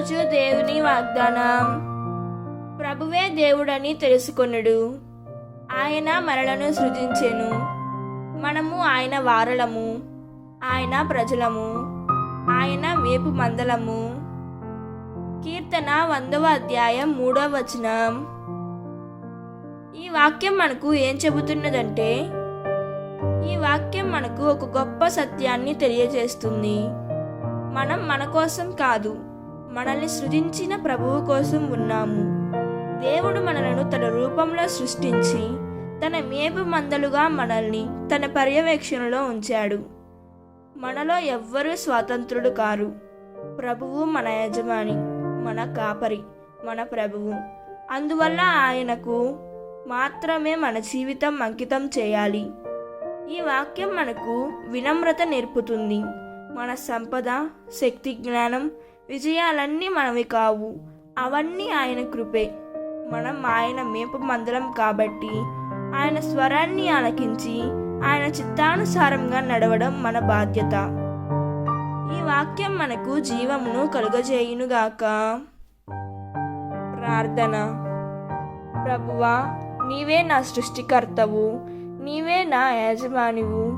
ఈరోజు దేవుని వాగ్దానం. ప్రభువే దేవుడని తెలుసుకొనుడు. ఆయన మనలను సృజించెను. మనము ఆయన వారలము. ఆయన ప్రజలము. ఆయన వేపు మందలము. కీర్తన వందవ అధ్యాయం మూడవ వచనం. ఈ వాక్యం మనకు ఏం చెబుతున్నదంటే ఈ వాక్యం మనకు ఒక గొప్ప సత్యాన్ని తెలియజేస్తుంది. మనం మన కోసం కాదు మనల్ని సృజించిన ప్రభువు కోసం ఉన్నాము. దేవుడు మనలను తన రూపంలో సృష్టించి తన మేపు మందలుగా మనల్ని తన పర్యవేక్షణలో ఉంచాడు. మనలో ఎవ్వరూ స్వాతంత్రుడు కారు. ప్రభువు మన యజమాని మన కాపరి మన ప్రభువు. అందువల్ల ఆయనకు మాత్రమే మన జీవితం అంకితం చేయాలి. ఈ వాక్యం మనకు వినమ్రత నేర్పుతుంది. మన సంపద శక్తి జ్ఞానం విజయాలన్నీ మనవి కావు. అవన్నీ ఆయన కృపే. మనం ఆయన మేపు మందలం కాబట్టి ఆయన స్వరాన్ని ఆలకించి ఆయన చిత్తానుసారంగా నడవడం మన బాధ్యత. ఈ వాక్యం మనకు జీవమును కలుగజేయునుగాక. ప్రార్థన. ప్రభువా నీవే నా సృష్టికర్తవు నీవే నా యజమానివు.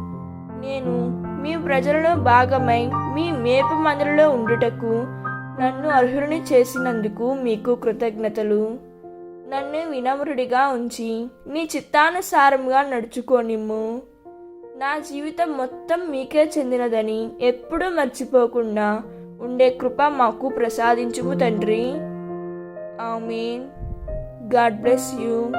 నేను మీ ప్రజలలో భాగమై మీ మేపు మందులలో ఉండుటకు నన్ను అర్హుడిని చేసినందుకు మీకు కృతజ్ఞతలు. నన్ను వినమ్రుడిగా ఉంచి నీ చిత్తానుసారంగా నడుచుకోనిమ్ము నా జీవితం మొత్తం మీకే చెందినదని ఎప్పుడూ మర్చిపోకుండా ఉండే కృప మాకు ప్రసాదించుము తండ్రి. ఆమెన్. God bless you.